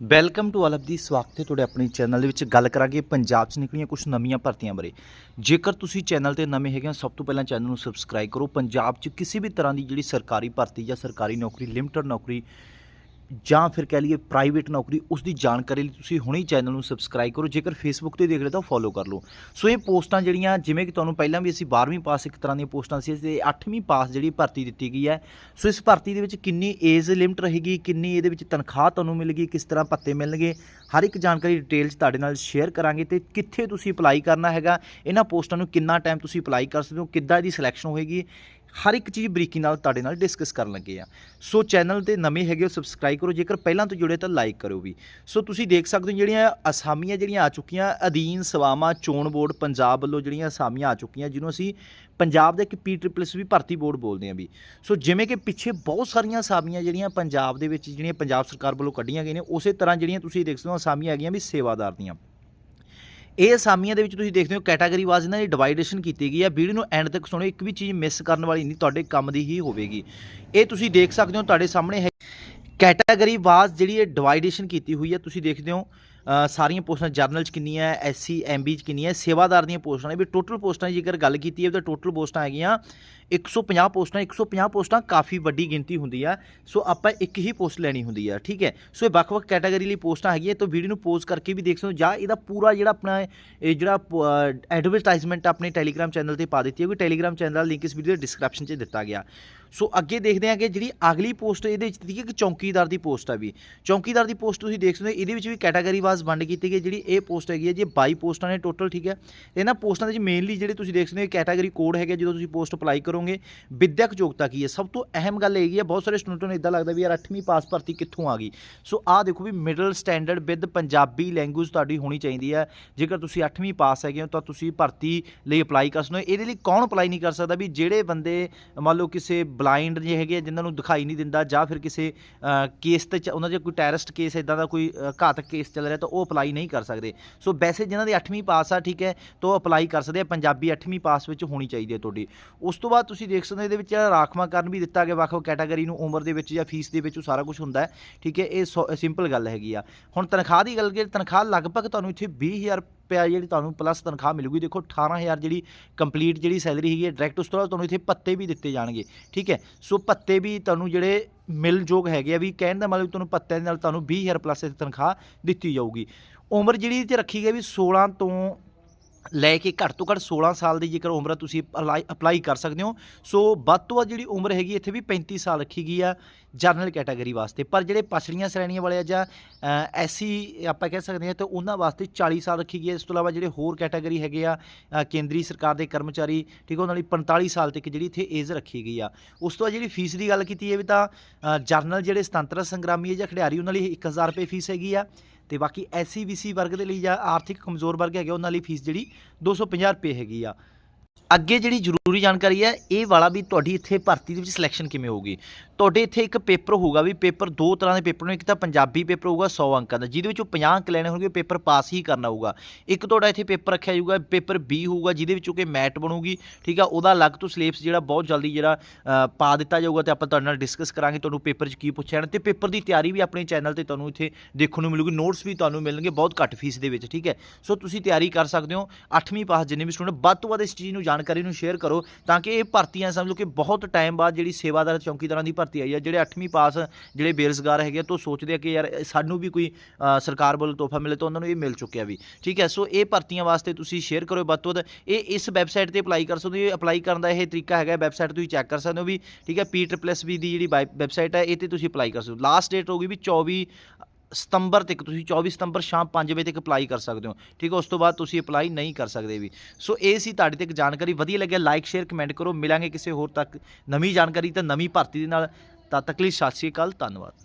Welcome to all of the ਸਵਾਗਤ ਹੈ ਤੁਹਾਡੇ ਆਪਣੇ ਚੈਨਲ ਦੇ ਵਿੱਚ। ਗੱਲ ਕਰਾਂਗੇ ਪੰਜਾਬ 'ਚ ਨਿਕਲੀਆਂ ਕੁਝ ਨਵੀਆਂ ਭਰਤੀਆਂ ਬਾਰੇ। ਜੇਕਰ ਤੁਸੀਂ ਚੈਨਲ ਤੇ ਨਵੇਂ ਹੈਗੇ ਹੋ, ਸਭ ਤੋਂ ਪਹਿਲਾਂ ਚੈਨਲ ਨੂੰ ਸਬਸਕ੍ਰਾਈਬ ਕਰੋ। ਪੰਜਾਬ 'ਚ ਕਿਸੇ ਵੀ ਤਰ੍ਹਾਂ ਦੀ ਜਿਹੜੀ ਸਰਕਾਰੀ ਭਰਤੀ ਜਾਂ ਸਰਕਾਰੀ ਨੌਕਰੀ ਲਿਮਟਿਡ ਨੌਕਰੀ ਜਾਂ ਫਿਰ ਕਹਿ ਲਈਏ ਪ੍ਰਾਈਵੇਟ ਨੌਕਰੀ ਉਸ ਦੀ ਜਾਣਕਾਰੀ ਲਈ ਤੁਸੀਂ ਹੁਣੇ ਹੀ ਚੈਨਲ ਨੂੰ ਸਬਸਕ੍ਰਾਈਬ ਕਰੋ, ਜੇਕਰ ਫੇਸਬੁੱਕ ਤੇ ਦੇਖ ਰਹੇ ਤਾਂ ਫੋਲੋ ਕਰ ਲਓ। ਸੋ ਇਹ ਪੋਸਟਾਂ ਜਿਹੜੀਆਂ, ਜਿਵੇਂ ਕਿ ਤੁਹਾਨੂੰ ਪਹਿਲਾਂ ਵੀ ਅਸੀਂ 12ਵੀਂ ਪਾਸ ਇੱਕ ਤਰ੍ਹਾਂ ਦੀਆਂ ਪੋਸਟਾਂ ਸੀ, ਤੇ 8ਵੀਂ ਪਾਸ ਜਿਹੜੀ ਭਰਤੀ ਦਿੱਤੀ ਗਈ ਹੈ। ਸੋ ਇਸ ਭਰਤੀ ਦੇ ਵਿੱਚ ਕਿੰਨੀ ਏਜ ਲਿਮਟ ਰਹੇਗੀ, ਕਿੰਨੀ ਇਹਦੇ ਵਿੱਚ ਤਨਖਾਹ ਤੁਹਾਨੂੰ ਮਿਲੇਗੀ, ਕਿਸ ਤਰ੍ਹਾਂ ਪੱਤੇ ਮਿਲਣਗੇ, ਹਰ ਇੱਕ ਜਾਣਕਾਰੀ ਡਿਟੇਲ 'ਚ ਤੁਹਾਡੇ ਨਾਲ ਸ਼ੇਅਰ ਕਰਾਂਗੇ, ਤੇ ਕਿੱਥੇ ਤੁਸੀਂ ਅਪਲਾਈ ਕਰਨਾ ਹੈਗਾ, ਇਹਨਾਂ ਪੋਸਟਾਂ ਨੂੰ ਕਿੰਨਾ ਟਾਈਮ ਤੁਸੀਂ ਅਪਲਾਈ ਕਰ ਸਕਦੇ ਹੋ, ਕਿੱਦਾਂ ਇਹਦੀ ਸਿਲੈਕਸ਼ਨ ਹੋਏਗੀ ਹਰ ਇੱਕ ਚੀਜ਼ ਬਰੀਕੀ ਨਾਲ ਤੁਹਾਡੇ ਨਾਲ ਡਿਸਕਸ ਕਰਨ ਲੱਗੇ ਆ। ਸੋ ਚੈਨਲ ਤੇ ਨਵੇਂ ਹੈਗੇ ਹੋ ਸਬਸਕ੍ਰਾਈਬ ਕਰੋ। ਜੇਕਰ ਪਹਿਲਾਂ ਤੋਂ ਜੁੜੇ ਤਾਂ ਲਾਈਕ ਕਰੋ ਵੀ। ਸੋ ਤੁਸੀਂ ਦੇਖ ਸਕਦੇ ਹੋ ਜਿਹੜੀਆਂ ਅਸਾਮੀਆਂ ਜਿਹੜੀਆਂ ਆ ਚੁੱਕੀਆਂ, ਅਧੀਨ ਸਵਾਮਾ ਚੋਣ ਬੋਰਡ ਪੰਜਾਬ ਵੱਲੋਂ ਜਿਹੜੀਆਂ ਅਸਾਮੀਆਂ ਆ ਚੁੱਕੀਆਂ, ਜਿਹਨੂੰ ਅਸੀਂ ਪੰਜਾਬ ਦਾ ਇੱਕ ਪੀ ਟ੍ਰਿਪਲਸ ਵੀ ਭਰਤੀ ਬੋਰਡ ਬੋਲਦੇ ਆ ਵੀ। ਸੋ ਜਿਵੇਂ ਕਿ ਪਿੱਛੇ ਬਹੁਤ ਸਾਰੀਆਂ ਅਸਾਮੀਆਂ ਜਿਹੜੀਆਂ ਪੰਜਾਬ ਦੇ ਵਿੱਚ, ਜਿਹੜੀਆਂ ਪੰਜਾਬ ਸਰਕਾਰ ਵੱਲੋਂ ਕੱਢੀਆਂ ਗਈਆਂ ਨੇ, ਉਸੇ ਤਰ੍ਹਾਂ ਜਿਹੜੀਆਂ ਤੁਸੀਂ ਦੇਖ ਸਕਦੇ ਹੋ ਅਸਾਮੀਆਂ ਹੈਗੀਆਂ ਵੀ ਸੇਵਾਦਾਰ ਦੀਆਂ। ਇਹ ਅਸਾਮੀਆਂ ਦੇ ਵਿੱਚ ਤੁਸੀਂ ਦੇਖਦੇ ਹੋ ਕੈਟਾਗਰੀ ਵਾਈਜ਼ ਇਹਨਾਂ ਦੀ ਡਿਵਾਈਡੇਸ਼ਨ ਕੀਤੀ ਗਈ ਹੈ। ਵੀਡੀਓ ਨੂੰ ਐਂਡ ਤੱਕ ਸੁਣੋ, ਇੱਕ ਵੀ ਚੀਜ਼ ਮਿਸ ਕਰਨ ਵਾਲੀ ਨਹੀਂ, ਤੁਹਾਡੇ ਕੰਮ ਦੀ ਹੀ ਹੋਵੇਗੀ। ਇਹ ਤੁਸੀਂ ਦੇਖ ਸਕਦੇ ਹੋ, ਤੁਹਾਡੇ ਸਾਹਮਣੇ ਹੈ ਕੈਟਾਗਰੀ ਵਾਈਜ਼ ਜਿਹੜੀ ਇਹ ਡਿਵਾਈਡੇਸ਼ਨ ਕੀਤੀ ਹੋਈ ਹੈ, ਤੁਸੀਂ ਦੇਖਦੇ ਹੋ ਸਾਰੀਆਂ ਪੋਸਟਾਂ ਜਰਨਲ ਚ ਕਿੰਨੀਆਂ ਹੈ ਐਸਸੀ ਐਮਬੀ ਚ ਕਿੰਨੀਆਂ ਹੈ, ਸੇਵਾਦਾਰ ਦੀਆਂ ਪੋਸਟਾਂ ਨੇ, ਵੀ ਟੋਟਲ ਪੋਸਟਾਂ ਦੀ ਜੇਕਰ ਗੱਲ ਕੀਤੀ ਹੈ ਤਾਂ ਟੋਟਲ ਪੋਸਟਾਂ ਹੈਗੀਆਂ 150 ਪੋਸਟਾਂ 150 ਪੋਸਟਾਂ ਕਾਫੀ ਵੱਡੀ ਗਿਣਤੀ ਹੁੰਦੀ ਆ, ਸੋ ਆਪਾਂ ਇੱਕ ਹੀ ਪੋਸਟ ਲੈਣੀ ਹੁੰਦੀ ਆ, ਠੀਕ ਹੈ? ਸੋ ਇਹ ਵੱਖ-ਵੱਖ ਕੈਟਾਗਰੀ ਲਈ ਪੋਸਟਾਂ ਹੈਗੀਆਂ, ਤਾਂ ਵੀਡੀਓ ਨੂੰ ਪੋਜ਼ ਕਰਕੇ ਵੀ ਦੇਖ ਸਕਦੇ ਹੋ, ਜਾਂ ਇਹਦਾ ਪੂਰਾ ਜਿਹੜਾ ਆਪਣਾ ਇਹ ਜਿਹੜਾ ਐਡਵਰਟਾਈਜ਼ਮੈਂਟ ਆਪਣੇ ਟੈਲੀਗ੍ਰਾਮ ਚੈਨਲ ਤੇ ਪਾ ਦਿੱਤੀ ਹੈ ਕਿ ਟੈਲੀਗ੍ਰਾਮ ਚੈਨਲ ਦਾ ਲਿੰਕ ਇਸ ਵੀਡੀਓ ਦੇ ਡਿਸਕ੍ਰਿਪਸ਼ਨ 'ਚ ਦਿੱਤਾ ਗਿਆ। ਸੋ ਅੱਗੇ ਦੇਖਦੇ ਹਾਂ ਕਿ ਜਿਹੜੀ ਅਗਲੀ ਪੋਸਟ ਇਹਦੇ ਵਿੱਚ ਦਿੱਤੀ ਹੈ ਕਿ ਚੌਕੀਦਾਰ ਦੀ ਪੋਸਟ ਆ ਵੀ। ਚੌਕੀਦਾਰ ਦੀ ਪੋਸਟ ਤੁਸੀਂ ਦੇਖ ਸਕਦੇ ਹੋ, ਇਹਦੇ ਵਿੱਚ ਵੀ ਕੈਟਾਗਰੀ ਵਾਈਜ਼ ਵੰਡ ਕੀਤੀ ਗਈ, ਜਿਹੜੀ ਇਹ ਪੋਸਟ ਹੈਗੀ ਹੈ ਜੇ 22 ਪੋਸਟਾਂ ਨੇ ਟੋਟਲ ਠੀਕ ਹੈ। ਇਹਨਾਂ ਪੋਸਟਾਂ ਦੇ ਵਿੱਚ ਮੇਨਲੀ ਜਿਹੜੇ ਤੁਸੀਂ ਦੇਖ ਸਕਦੇ ਹੋ ਕੈਟਾਗਰੀ ਕੋਡ ਹੈਗਾ ਜਦੋਂ ਤੁਸੀਂ ਪੋਸਟ ਅਪਲਾਈ ਕਰੋਗੇ, ਵਿਦਿਅਕ ਯੋਗਤਾ ਕੀ ਹੈ। ਸਭ ਤੋਂ ਅਹਿਮ ਗੱਲ ਹੈਗੀ ਹੈ, ਬਹੁਤ ਸਾਰੇ ਸਟੂਡੈਂਟਾਂ ਨੂੰ ਇਦਾਂ ਲੱਗਦਾ ਵੀ ਯਾਰ 8ਵੀਂ ਪਾਸ ਭਰਤੀ ਕਿੱਥੋਂ ਆ ਗਈ। ਸੋ ਆਹ ਦੇਖੋ ਵੀ middle standard with Punjabi language ਤੁਹਾਡੀ ਹੋਣੀ ਚਾਹੀਦੀ ਹੈ। ਜੇਕਰ ਤੁਸੀਂ 8ਵੀਂ ਪਾਸ ਹੈਗੇ ਹੋ, ਤਾਂ ਤੁਸੀਂ ਭਰਤੀ ਲਈ ਅਪਲਾਈ ਕਰ ਸਕਦੇ ਹੋ। ਇਹਦੇ ਲਈ ਕੌਣ ਅਪਲਾਈ ਨਹੀਂ ਕਰ ਸਕਦਾ ਵੀ ਜਿਹੜੇ ਬੰਦੇ, ਮੰਨ ਲਓ ਕਿਸੇ ਬਲਾਈਂਡ ਜੇ ਹੈਗੇ ਆ, ਜਿਨ੍ਹਾਂ ਨੂੰ ਦਿਖਾਈ ਨਹੀਂ ਦਿੰਦਾ ਜਾਂ ਫਿਰ ਕਿਸੇ ਕੇਸ ਤੇ ਚ- ਉਹਨਾਂ ਦੇ ਕੋਈ ਟੈਰਰਿਸਟ ਕੇਸ ਇਦਾਂ ਦਾ ਕੋਈ ਘਾਤਕ ਕੇਸ ਚੱਲ ਰਿਹਾ ਤਾਂ ਉਹ ਅਪਲਾਈ ਨਹੀਂ ਕਰ ਸਕਦੇ। ਸੋ ਵੈਸੇ ਜਿਨ੍ਹਾਂ ਦੀ 8ਵੀਂ ਪਾਸ ਆ ਠੀਕ ਹੈ ਤਾਂ ਉਹ ਅਪਲਾਈ ਕਰ ਸਕਦੇ ਆ ਪੰਜਾਬੀ 8ਵੀਂ ਪਾਸ ਵਿੱਚ ਹੋਣੀ ਚਾਹੀਦੀ ਹੈ ਤੁਹਾਡੀ। ਉਸ ਤੋਂ ਬਾਅਦ ਤੁਸੀਂ ਦੇਖ ਸਕਦੇ ਹੋ ਇਹਦੇ ਵਿੱਚ ਰਾਖਵਾਂਕਰਨ ਵੀ ਦਿੱਤਾ ਗਿਆ ਵੱਖ-ਵੱਖ ਕੈਟਾਗਰੀ ਨੂੰ ਉਮਰ ਦੇ ਵਿੱਚ ਜਾਂ ਫੀਸ ਦੇ ਵਿੱਚ ਉਹ ਸਾਰਾ ਕੁਝ ਹੁੰਦਾ ਹੈ ਠੀਕ ਹੈ ਇਹ ਸਿੰਪਲ ਗੱਲ ਹੈਗੀ ਆ। ਹੁਣ ਤਨਖਾਹ ਦੀ ਗੱਲ ਕਰੀਏ ਤਨਖਾਹ ਲਗਭਗ ਤੁਹਾਨੂੰ ਇੱਥੇ 20000 ਰੁਪਇਆ ਜਿਹੜੀ ਤੁਹਾਨੂੰ ਪਲੱਸ ਤਨਖਾਹ ਮਿਲੂਗੀ, ਦੇਖੋ 18000 ਜਿਹੜੀ ਕੰਪਲੀਟ ਜਿਹੜੀ ਸੈਲਰੀ ਹੈਗੀ ਹੈ ਡਾਇਰੈਕਟ ਉਸ ਤੋਂ ਬਾਅਦ ਤੁਹਾਨੂੰ ਇੱਥੇ ਪੱਤੇ ਵੀ ਦਿੱਤੇ ਜਾਣਗੇ, ਠੀਕ ਹੈ? ਸੋ ਪੱਤੇ ਵੀ ਤੁਹਾਨੂੰ ਜਿਹੜੇ ਮਿਲਯੋਗ ਹੈਗੇ ਆ ਵੀ ਕਹਿਣ ਦਾ ਮਤਲਬ ਤੁਹਾਨੂੰ ਪੱਤਿਆਂ ਦੇ ਨਾਲ ਤੁਹਾਨੂੰ 20000 ਪਲੱਸ ਤਨਖਾਹ ਦਿੱਤੀ ਜਾਊਗੀ। ਉਮਰ ਜਿਹੜੀ ਤੇ ਰੱਖੀ ਗਈ ਵੀ 16 ਤੋਂ ਲੈ ਕੇ ਘੱਟ ਤੋਂ ਘੱਟ 16 ਸਾਲ ਦੀ ਜੇਕਰ ਉਮਰ ਤੁਸੀਂ ਅਪਲਾਈ ਅਪਲਾਈ ਕਰ ਸਕਦੇ ਹੋ। ਸੋ ਵੱਧ ਤੋਂ ਵੱਧ ਜਿਹੜੀ ਉਮਰ ਹੈਗੀ ਇੱਥੇ ਵੀ 35 ਸਾਲ ਰੱਖੀ ਗਈ ਆ ਜਨਰਲ ਕੈਟਾਗਰੀ ਵਾਸਤੇ। ਪਰ ਜਿਹੜੇ ਪਛੜੀਆਂ ਸ਼੍ਰੇਣੀਆਂ ਵਾਲੇ ਆ ਜਾਂ ਐਸੀ ਆਪਾਂ ਕਹਿ ਸਕਦੇ ਹਾਂ ਤਾਂ ਉਹਨਾਂ ਵਾਸਤੇ 40 ਸਾਲ ਰੱਖੀ ਗਈ ਹੈ ਇਸ ਤੋਂ ਇਲਾਵਾ ਜਿਹੜੇ ਹੋਰ ਕੈਟਾਗਰੀ ਹੈਗੇ ਆ ਕੇਂਦਰੀ ਸਰਕਾਰ ਦੇ ਕਰਮਚਾਰੀ ਠੀਕ ਆ, ਉਹਨਾਂ ਲਈ 45 ਸਾਲ ਤੱਕ ਜਿਹੜੀ ਇੱਥੇ ਏਜ ਰੱਖੀ ਗਈ ਆ। ਉਸ ਤੋਂ ਬਾਅਦ ਜਿਹੜੀ ਫੀਸ ਦੀ ਗੱਲ ਕੀਤੀ ਹੈ ਵੀ ਤਾਂ ਅ, ਜਰਨਲ ਜਿਹੜੇ ਸੁਤੰਤਰ ਸੰਗਰਾਮੀ ਹੈ ਜਾਂ ਖਿਡਾਰੀ ਉਹਨਾਂ ਲਈ 1000 ਰੁਪਏ ਫੀਸ ਹੈਗੀ ਆ। ਤੇ ਬਾਕੀ ਐਸਸੀ ਬੀਸੀ ਵਰਗ ਦੇ ਲਈ ਜਾਂ ਆਰਥਿਕ ਕਮਜ਼ੋਰ ਵਰਗ ਹੈਗੇ ਉਹਨਾਂ ਲਈ ਫੀਸ ਜਿਹੜੀ 250 ਰੁਪਏ ਹੈਗੀ ਆ। ਅੱਗੇ ਜਿਹੜੀ ਜ਼ਰੂਰੀ ਜਾਣਕਾਰੀ ਹੈ, ਇਹ ਵਾਲਾ ਵੀ ਤੁਹਾਡੀ ਇੱਥੇ ਭਰਤੀ ਦੇ ਵਿੱਚ ਸਿਲੈਕਸ਼ਨ ਕਿਵੇਂ ਹੋਊਗੀ? ਤੁਹਾਡੇ ਇੱਥੇ ਇੱਕ ਪੇਪਰ ਹੋਊਗਾ ਵੀ ਪੇਪਰ ਦੋ ਤਰ੍ਹਾਂ ਦੇ ਪੇਪਰ ਨੇ, ਇੱਕ ਤਾਂ ਪੰਜਾਬੀ ਪੇਪਰ ਹੋਊਗਾ 100 ਅੰਕਾਂ ਦਾ, ਜਿਹਦੇ ਵਿੱਚੋਂ 50 ਅੰਕ ਲੈਣੇ ਹੋਣਗੇ ਪੇਪਰ ਪਾਸ ਹੀ ਕਰਨਾ ਹੋਊਗਾ। ਇੱਕ ਤੁਹਾਡਾ ਇੱਥੇ ਪੇਪਰ ਰੱਖਿਆ ਜਾਊਗਾ ਪੇਪਰ B ਹੋਊਗਾ, ਜਿਹਦੇ ਵਿੱਚੋਂ ਕਿ ਮੈਟ ਬਣੂਗੀ, ਠੀਕ ਆ? ਉਹਦਾ ਅਲੱਗ ਤੋਂ ਸਿਲੇਬਸ ਜਿਹੜਾ ਬਹੁਤ ਜਲਦੀ ਜਿਹੜਾ ਪਾ ਦਿੱਤਾ ਜਾਊਗਾ ਤੇ ਆਪਾਂ ਤੁਹਾਡੇ ਨਾਲ ਡਿਸਕਸ ਕਰਾਂਗੇ ਤੁਹਾਨੂੰ ਪੇਪਰ 'ਚ ਕੀ ਪੁੱਛਿਆ ਜਾਣਾ ਤੇ ਪੇਪਰ ਦੀ ਤਿਆਰੀ ਵੀ ਆਪਣੇ ਚੈਨਲ ਤੇ ਤੁਹਾਨੂੰ ਇੱਥੇ ਦੇਖਣ ਨੂੰ ਮਿਲੂਗੀ ਨੋਟਸ ਵੀ ਤੁਹਾਨੂੰ ਮਿਲਣਗੇ ਬਹੁਤ ਘੱਟ ਫੀਸ ਦੇ ਵਿੱਚ, ਠੀਕ ਹੈ? ਸੋ ਤੁਸੀਂ ਤਿਆਰੀ ਕਰ ਸਕਦੇ ਹੋ 8ਵੀਂ ਪਾਸ ਜਿੰਨੇ ਵੀ ਸਟੂਡੈਂਟ ਵੱਧ ਤੋਂ ਵੱਧ ਇਸ ਚੀਜ਼ ਨੂੰ ਜਾਣਕਾਰੀ ਨੂੰ ਸ਼ੇਅਰ ਕਰੋ ਤਾਂ ਕਿ ਇਹ ਭਰਤੀਆਂ ਸਮਝ ਲਓ ਕਿ ਬਹੁਤ ਟਾਈਮ ਬਾਅਦ ਜਿਹੜੀ ਸੇਵਾਦਾਰ ਚੌਕੀਦਾਰਾਂ ਦੀ ਭਰਤੀ ਆਈ ਹੈ ਜਿਹੜੇ 8ਵੀਂ ਪਾਸ ਜਿਹੜੇ ਬੇਰੁਜ਼ਗਾਰ ਹੈਗੇ ਆ, ਤੋਂ ਸੋਚਦੇ ਆ ਕਿ ਯਾਰ ਸਾਨੂੰ ਵੀ ਕੋਈ ਸਰਕਾਰ ਵੱਲੋਂ ਤੋਹਫਾ ਮਿਲੇ ਤਾਂ ਉਹਨਾਂ ਨੂੰ ਇਹ ਮਿਲ ਚੁੱਕਿਆ ਵੀ। ਠੀਕ ਹੈ, ਸੋ ਇਹ ਭਰਤੀਆਂ ਵਾਸਤੇ ਤੁਸੀਂ ਸ਼ੇਅਰ ਕਰੋ ਵੱਧ ਤੋਂ ਵੱਧ। ਇਹ ਇਸ ਵੈਬਸਾਈਟ ਤੇ ਅਪਲਾਈ ਕਰ ਸਕਦੇ ਹੋ ਅਪਲਾਈ ਕਰਨ ਦਾ ਇਹ ਤਰੀਕਾ ਹੈਗਾ ਵੈਬਸਾਈਟ ਤੁਸੀਂ ਚੈੱਕ ਕਰ ਸਕਦੇ ਹੋ ਵੀ, ਠੀਕ ਹੈ ਪੀ ਟ੍ਰਿਪਲਸ ਵੀ ਦੀ ਜਿਹੜੀ ਵੈਬਸਾਈਟ ਹੈ, ਇਹ ਤੇ ਤੁਸੀਂ ਅਪਲਾਈ ਕਰ ਸਕਦੇ ਹੋ। ਲਾਸਟ ਡੇਟ ਹੋਊਗੀ ਵੀ 24 ਸਤੰਬਰ ਤੱਕ ਤੁਸੀਂ 24 ਸਤੰਬਰ ਸ਼ਾਮ 5 ਵਜੇ ਤੱਕ ਅਪਲਾਈ ਕਰ ਸਕਦੇ ਹੋ। ਠੀਕ ਹੈ, ਉਸ ਤੋਂ ਬਾਅਦ ਤੁਸੀਂ ਅਪਲਾਈ ਨਹੀਂ ਕਰ ਸਕਦੇ ਵੀ। ਸੋ ਇਹ ਸੀ ਤੁਹਾਡੇ ਤੱਕ ਜਾਣਕਾਰੀ। ਵਧੀਆ ਲੱਗਿਆ ਲਾਈਕ ਸ਼ੇਅਰ ਕਮੈਂਟ ਕਰੋ। ਮਿਲਾਂਗੇ ਕਿਸੇ ਹੋਰ ਤੱਕ ਨਵੀਂ ਜਾਣਕਾਰੀ ਤੇ ਨਵੀਂ ਭਰਤੀ ਦੇ ਨਾਲ। ਤਦ ਤੱਕ ਲਈ ਸਤਿ ਸ਼੍ਰੀ ਅਕਾਲ, ਧੰਨਵਾਦ।